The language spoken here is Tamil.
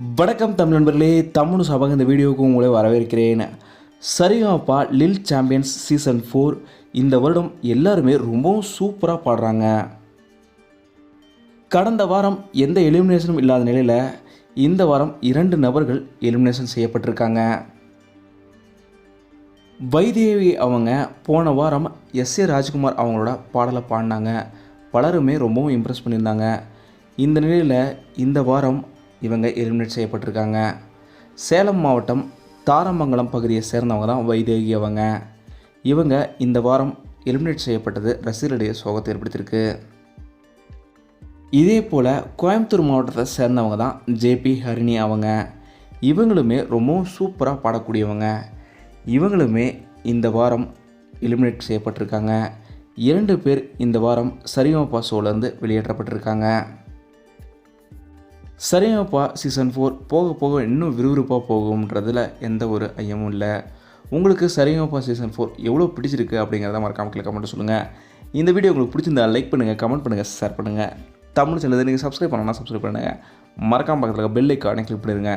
வணக்கம் தமிழ் நண்பர்களே தமிழ் சபக இந்த வீடியோவுக்கு உங்களை வரவேற்கிறேன். சரிகாப்பா லில் சாம்பியன்ஸ் சீசன் ஃபோர் இந்த வருடம் எல்லாருமே ரொம்பவும் சூப்பராக பாடுறாங்க. கடந்த வாரம் எந்த எலிமினேஷனும் இல்லாத நிலையில் இந்த வாரம் இரண்டு நபர்கள் எலிமினேஷன் செய்யப்பட்டிருக்காங்க. வைதேவி அவங்க போன வாரம் எஸ் ஏ ராஜ்குமார் அவங்களோட பாடலை பாடினாங்க. பலருமே ரொம்பவும் இம்ப்ரெஸ் பண்ணியிருந்தாங்க. இந்த நிலையில் இந்த வாரம் இவங்க எலிமினேட் செய்யப்பட்டிருக்காங்க. சேலம் மாவட்டம் தாரமங்கலம் பகுதியை சேர்ந்தவங்க தான் வைதேகி அவங்க இவங்க இந்த வாரம் எலிமினேட் செய்யப்பட்டது ரசிகர்களிடையே சோகத்தை ஏற்படுத்தியிருக்கு. இதே போல் கோயம்புத்தூர் மாவட்டத்தை சேர்ந்தவங்க தான் ஜேபி ஹரிணி அவங்க. இவங்களுமே ரொம்பவும் சூப்பராக பாடக்கூடியவங்க. இவங்களுமே இந்த வாரம் எலிமினேட் செய்யப்பட்டிருக்காங்க. இரண்டு பேர் இந்த வாரம் சரிகமப்பா ஷோலேருந்து வெளியேற்றப்பட்டிருக்காங்க. சரியாப்பா சீசன் ஃபோர் போக போக இன்னும் விறுவிறுப்பாக போகும்ன்றதில் எந்த ஒரு ஐயமும் இல்லை. உங்களுக்கு சரியாப்பா சீசன் ஃபோர் எவ்வளோ பிடிச்சிருக்கு அப்படிங்கிறத மறக்காம கீழே கமெண்ட் சொல்லுங்கள் இந்த வீடியோ உங்களுக்கு பிடிச்சிருந்தா லைக் பண்ணுங்கள் கமெண்ட் பண்ணுங்கள் ஷேர் பண்ணுங்கள் தமிழ் சேனல் நீங்கள் சப்ஸ்கிரைப் பண்ணணும்னா சப்ஸ்கிரைப் பண்ணுங்கள் மறக்காம பக்கத்தில் பெல் ஐக்கானே கிளிக் பண்ணிடுங்க